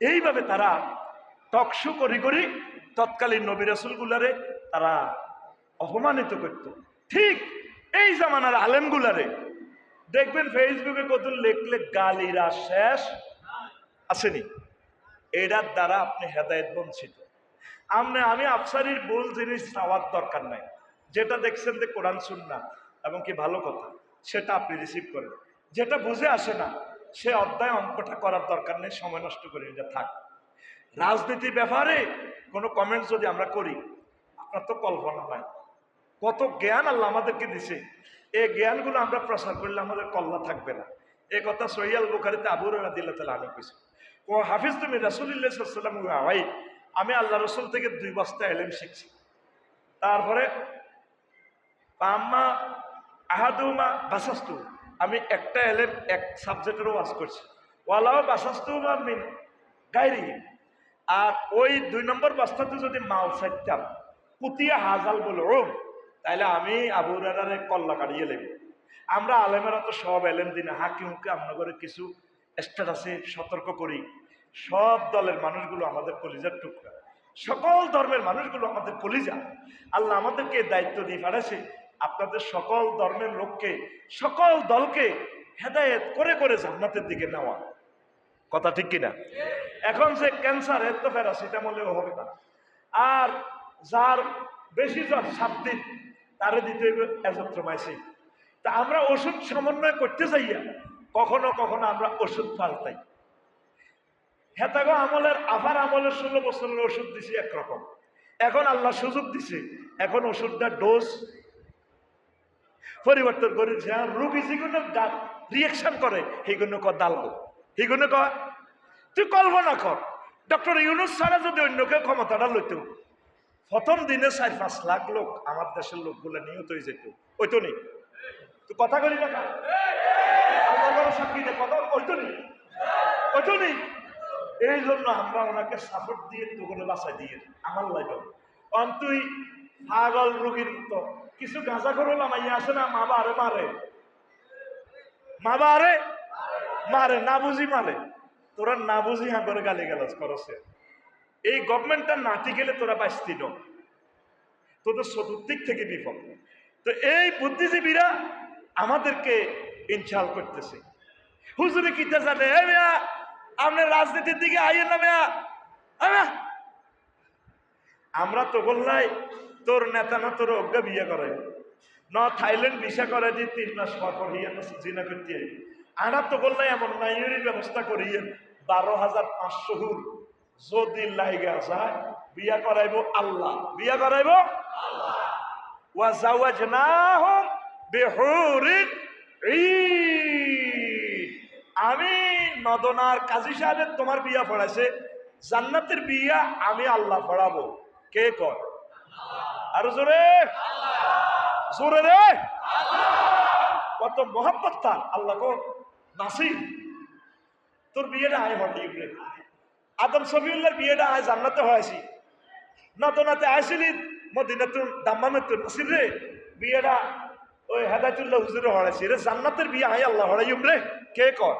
এইভাবে তারা টকশো করি করি তৎকালীন নবী রসুলগুলারে তারা অপমানিত করত। ঠিক এই জামানার আলেমগুলারে, দেখবেন ফেসবুকে কত লেখলে গালিরা শেষ আসেনি। এটার দ্বারা আপনি হেদায়ত বঞ্চিত। আপনি আমি আফসারির ভুল জিনিস চাওয়ার দরকার নাই। যেটা দেখছেন যে কোরআন শুননা এবং কি ভালো কথা, সেটা আপনি রিসিভ করেন। যেটা বুঝে আসে না সে অধ্যায় অঙ্কটা করার দরকার নেই, সময় নষ্ট করে এটা থাক। রাজনীতির ব্যাপারে কোনো কমেন্টস যদি আমরা করি, আপনার তো কল্পনা নাই। কত জ্ঞান আল্লাহ আমাদেরকে দিছে। এই জ্ঞানগুলো আমরা প্রসার করলে আমাদের কল্লা থাকবে না। এ কথা সহিয়াল বুখারিতে আবুর রাদিল্লাহ তালা ও হাফিজ, তুমি রাসুলিল্লাহাম ভাই আমি আল্লাহ রসুল থেকে দুই বস্তা এলেম শিখছি। তারপরে পাম্মা আহাদুমা বাসাস্তু আমি একটা এলেম এক সাবজেক্টেরও ওয়াজ করছি। ওয়ালাও বাসাস্তু মিন গাইরি আর ওই দুই নম্বর বস্তাতে যদি মাল চাইতাম পুতিয়া হাজাল বলে ও তাইলে আমি আবুরারে কল্লা কাটিয়ে লেগে আমরা আলেমেরা তো সব এলেম দিনে হাঁকি হুঁকে আপনাদের কিছু স্ট্যাটাসে সতর্ক করি। সব দলের মানুষগুলো আমাদের কলিজার টুকরা। সকল ধর্মের মানুষগুলো আমাদের কলিজা। আল্লাহ আমাদেরকে দায়িত্ব দিয়ে পাঠাছে আপনাদের সকল ধর্মের লোককে, সকল দলকে হেদায়েত করে করে জান্নাতের দিকে নেওয়া। কথা ঠিক কিনা? এখন যে ক্যান্সার এর তো প্যারাসিটামলেও হবে না। আর যার বেশি জ্বর সাত দিন, তারে দিতে হইবে অ্যাজথ্রোমাইসিন তা আমরা ওষুধ সমন্বয় করতে চাইয়া কখনো কখনো আমরা ওষুধ পাল্টাই। হেতাগো আমলের, আফার আমলের ষোলো বছরের ওষুধ দিছি একরকম। এখন আল্লাহ সুযোগ দিছে, এখন ওষুধটা ডোজ পরিবর্তন করেছে আর রোগী যেগুলো রিয়েকশন করে সেগুলো ক দালাল। সেগুলো কয় তুই কল্পনা কর, ডক্টর ইউনুস ছাড়া যদি অন্য কেউ ক্ষমতাটা লইত, প্রথম দিনে চার পাঁচ লাখ লোক আমার দেশের লোকগুলো নিহত হয়ে যেত। ওই তো নেই তুই কথা করি না কার? এই জন্য আমরা ওনাকে সাপোর্ট দিয়ে তোগুলো বাসায় দিয়ে, আমার লাগে অন্তুই পাগল রোগীর মতো। কিছু গাঁজা করে লামাইয়া আসে না, মা বারে মারে। মা বারে? মারে, না বুঝি মারে। তোরা না বুঝি হ্যাঁ করে গালি গালাজ করছে। এই গভর্নমেন্টটা নাটি গেলে তোরা বাঁচতি ন। তোদের চতুর্দিক থেকে বিপদ। তো এই বুদ্ধিজীবীরা আমাদেরকে ইনশাল করতেছে। হুজুরে কিতে জানে? এ মেয়া, আপনি রাজনীতির দিকে আইয়েন না মেয়া। আমরা তো বললাই তোর নেতা না, তোর অজ্ঞা বিয়ে করে। ন, থাইল্যান্ড ভিসা করে দিয়ে তিন মাস পর পর হিয়া না জিনা করতে। আনা তো বললাই এমন নাইয়েরই ব্যবস্থা করিয়েন বারো হাজার পাঁচশো হুর যদি লাইগা যায়, বিয়া করাইব আল্লাহ। বিয়া করাইব ওয়া জাওয়াজনাহুম বিহুরিন ঈন। আমি নদনার কাজী সাহেবের তোমার বিয়া পড়াইছে। জান্নাতের বিয়া আমি আল্লাহ পড়াবো। কে কর আর জোরে। জোরে রে। কত মহাব্বত তার, আল্লাহ কর নাসির তোর বিয়েটা আয় ইবরে আদম সবিউল্লার বিয়েটা আয় জান্নাতে হয়েছি। নতনাতে আসিলি মদিনাতুন দাম্মামের নাসির রে বিয়েটা ওই হেদায়তুল্লাহ হুজুরে হড়াইছি রে জান্নাতের বিয়ে আয় আল্লাহ হড়াইম রে কে কর?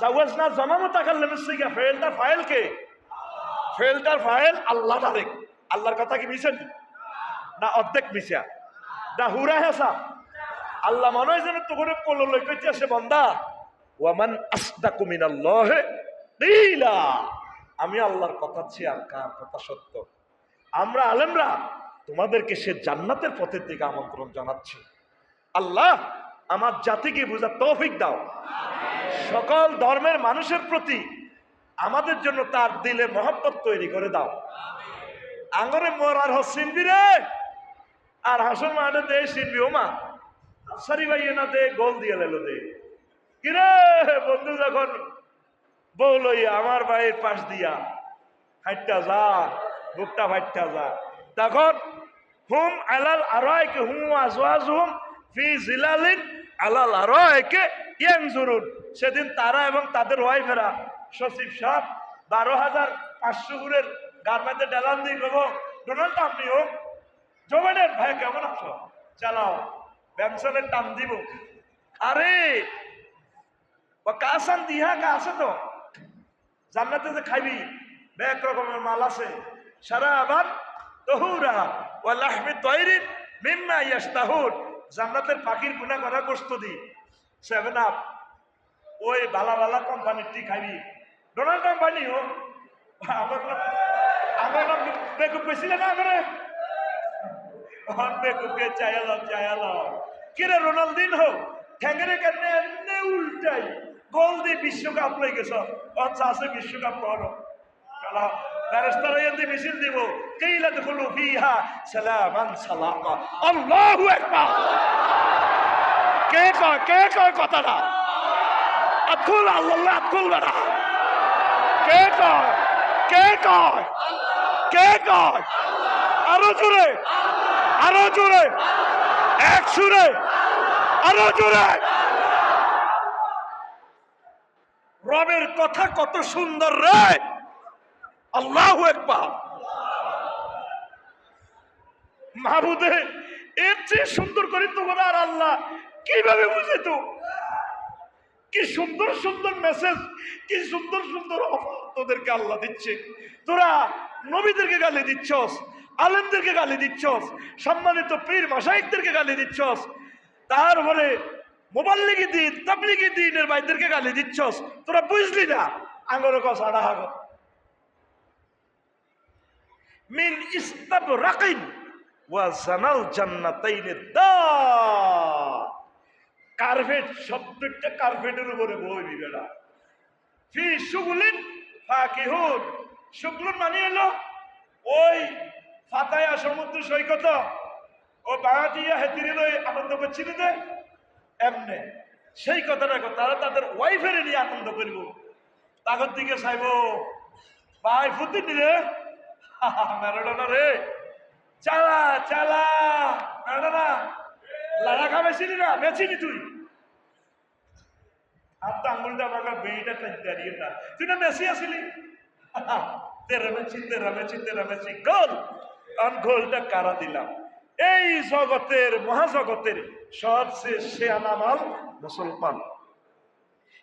জাওয়াজ না জমামো টাকার লেমের সিগা ফেলটা ফাইল কে ফেলটার ফাইল আল্লাহ ডারেক আল্লাহর কথা কি মিশন না অর্ধেক মিশা। না হুরা হেসা আল্লাহ মনে হয় যেন তোকে কোলো লই কইতে আসে, বন্দা ওয়ামান আসদাকু মিনাল্লাহ কিলা আমি আল্লাহর কথা চেয়ে আর কার কথা সত্য? আমরা আলেমরা, তোমাদেরকে সে জান্নাতের পথের দিকে আমন্ত্রণ জানাচ্ছি। আল্লাহ, আমার জাতিকে বুঝার তৌফিক দাও। সকল ধর্মের মানুষের প্রতি আমাদের জন্য তার দিলে মহব্বত তৈরি করে দাও। আঙরে মোর আর হসিনবি রে আর হাসন মাঠে দে সিনবি ওমা। সারি ভাই না দে, গোল দিয়ে লেলো দে। কিরে বন্ধু, যখন বউ লইয়া আমার বাড়ির পাশ দিয়া হাইটটা যা, বুকটা ফাইটটা যা, তখন হুম আলাল আরয়কে হুম আজওয়াজ হুম ফি জিলালিন আলাল আরয়কে ইয়ানজুরুন। সেদিন তারা এবং তাদের ওয়াইফেরা সচিব সাহ বারো হাজার পাঁচশো গুড়ের গার্মেন্টে ডেলান দিয়ে দেবো ডোনাল্ড, আপনি হোক জোবেনের, ভাই, কেমন আছো? চালাও ব্যবসানের টান দিব। আরে কাসান দিহা কা আছে তো। জান্নাতে যে খাইবি এক রকমের মাল আছে। সারা আবার তহুরা ও লাহমি তৈরিন মিম্মা ইয়াস্তাহুর জান্নাতের পাখির গুণা করা গোস্ত দি। সেভেন আপ ওই ভালা ভালা কোম্পানির টি খাইবি। ডোনাল্ড কোম্পানি হোক আমার আমার বেকুব পেয়েছিলে না করে বেকুবকে চাইলাম চাইলাম কিরে রোনালদিন হোক ঠ্যাঙ্গেরে কেন এমনি উল্টাই? গোল দিয়ে বিশ্বকাপ লই গেছ আচ্ছা আছে বিশ্বকাপ করো। চলো ফেরেস্তারা এতে মিছিল দিব। কেইলা দেখল ফিহা সালামান সালামা আল্লাহু আকবার। কে কয় কে কয় কথাটা? আকুল আল্লাহ আকুল বেড়া কে কয় কে কয় কে কয়? আরও জোরে। আরও জোরে। এক সুরে। আরও জোরে। রবের কথা কত সুন্দর রে। আল্লাহ একবার মাহবুদে, এর চেয়ে সুন্দর করে তোমার আর আল্লাহ, কীভাবে বুঝে তো কি সুন্দর সুন্দর মেসেজ কি সুন্দর সুন্দর অফার তোদেরকে আল্লাহ দিচ্ছে। তোরা নবীদেরকে গালি দিচ্ছস। আলেমদেরকে গালি দিচ্ছস, সম্মানিত পীর মাসাইকদেরকে গালি দিচ্ছস, তারপরে মোবাল্লিগি দিন, তাবলিগি দিনের ভাইদেরকে গালি দিচ্ছস, তোরা বুঝলি না? আঙ্গর কথা হাগ। মিন ইস্তাব রাকিন ওয়া জানাল জান্নাতাইনের দা। কার্পেট, শব্দটা কার্পেটের উপরে বই বেড়া ফি সুগুলিন ফাকিহুন। সুগুলুন মানে এলো ওই ফাতায়া সমুদ্র সৈকত। ও বাঙাটিয়া হেতিরে আনন্দ করছিল যে? এমনে। সেই কথাটা তারা তাদের ওয়াইফের নিয়ে আনন্দ করিব। তাগর দিকে চাইব, ভাই ফুটি রে? ম্যারাডোনা রে। চালা চালা, ম্যারাডোনা লাড়া খাবেছিলি না? বেছিনি তুই? আর তো আঙুলটা বাঁকা বেইটা দাঁড়িয়ে না। তুই না মেসি আসিলি? তেরা মেছি তেরা মেছি তেরা মেছি গোল! গোলটা কারা দিলাম? এই জগতের, মহাজগতের সবচেয়ে শেয়ানামাল মুসলমান।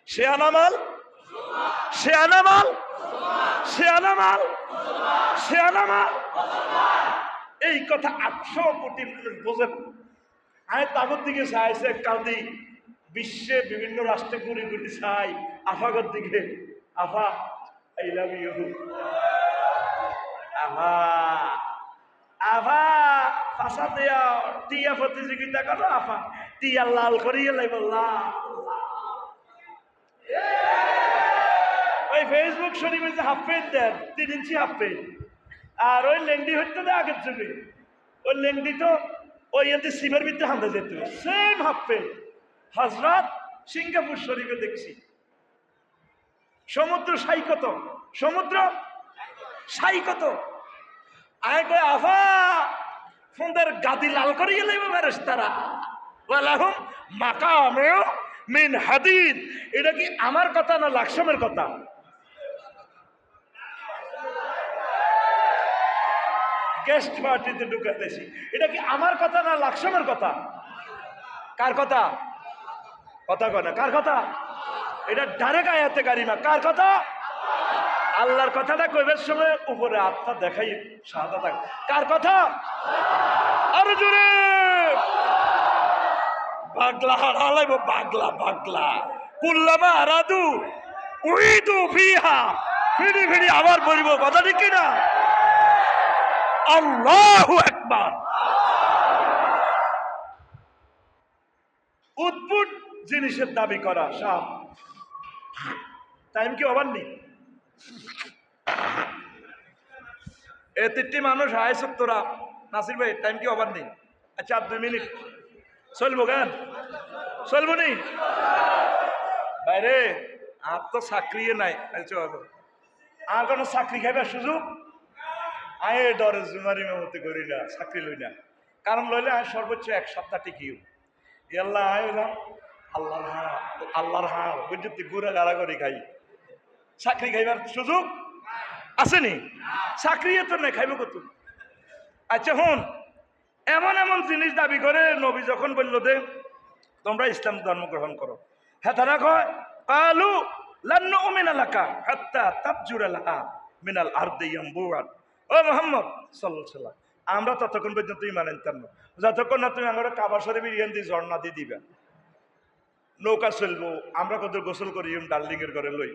শেয়ানামাল শেয়ানামাল শেয়ানামাল শেয়ানামাল এই কথা আটশো কোটি মানুষ বোঝে। না। আমি তাগর দিকে চাইছে কান্দি বিশ্বে বিভিন্ন রাষ্ট্রে ঘুরে ঘুরে চাই। আফাগর দিকে। আফা আই লাভ ইউ আফা আফা ফাঁসা দিয়া টিয়া প্রতিযোগিতা করো, আফা। টিয়া লাল করিয়ে লাইব ওই ফেসবুক শরীফে যে হাফ প্যান্ট দেন, তিন ইঞ্চি হাফ প্যান্ট আর ওই লেংডি হইতে দেয় আগের যুগে। ওই লেংডি তো ওই এতে সিমের ভিতরে হাঁদা যেত। সেম হাফ প্যান্ট হজরত সিঙ্গাপুর শরীফে দেখছি। সমুদ্র সাই কত? সমুদ্র সাই কত? আয় কয়, আফা ফোনদের গাদি লাল করিয়ে লাইবে মেরেস তারা ওয়ালাহুম মাকামেও মিন হাদিদ। এটা কি আমার কথা না লাকসমের কথা? গেস্ট পার্টিতে ঢুকাতেছি এটা কি আমার কথা না লাকসমের কথা? কার কথা? কথা কয় না, কার কথা? এটা ডাইরেক্ট আয়াতে গারিমা কার কথা? আল্লাহর কথাটা কইবার সময় উপরে আত্মা দেখাই সাদা থাকে। কার কথা? আরও জোরে! বাগলা হারালাইব, বাগলা বাগলা। কুল্লামা আরাদু উইদু ফিহা। ফিরি ফিরি আবার বলিব, কথা ঠিক কিনা? আল্লাহু একবার উদ্ভুট জিনিসের দাবি করা সাপ টাইম কি হবার নেই? এ তিনটি মানুষ হাই তোরা নাসির ভাই টাইম কি হবার নেই? আচ্ছা আর দুই মিনিট। চলবো কেন? চলবো নি? বাইরে, আর তো চাকরি নাই। আর কোনো চাকরি খাইবার সুযোগ? আয় ডরে জুমারি মেমতি করি না, চাকরি লই না। কারণ লইলে আমি সর্বোচ্চ এক সপ্তাহ টিকিও। আল্লাহ আয় আল্লাহর হাঁ আল্লাহর হাঁ বুঝতে ঘুরে গাড়া করে খাই। চাকরি খাইবার সুযোগ আসেনি? চাকরি তো নাই, খাইব কত? আচ্ছা হন, এমন এমন জিনিস দাবি করে নবী যখন বলল দে তোমরা ইসলাম ধর্ম গ্রহণ করো। হ্যাঁ তারা কয়, কালু লান্ন মিনালাকা হাত্তা তাবজুরালাহা মিনাল আরদি ইয়ামবুআন ও মোহাম্মদ সাল্লাম আমরা ততক্ষণ পর্যন্ত ইমান আনতাম না। যতক্ষণ না তুমি আমার কাবা শরীফের ইয়ান দিয়ে ঝর্ণা দিয়ে দিবা। নৌকা চলবো, আমরা কত গোসল করি ডার্লিং এর ঘরে লই।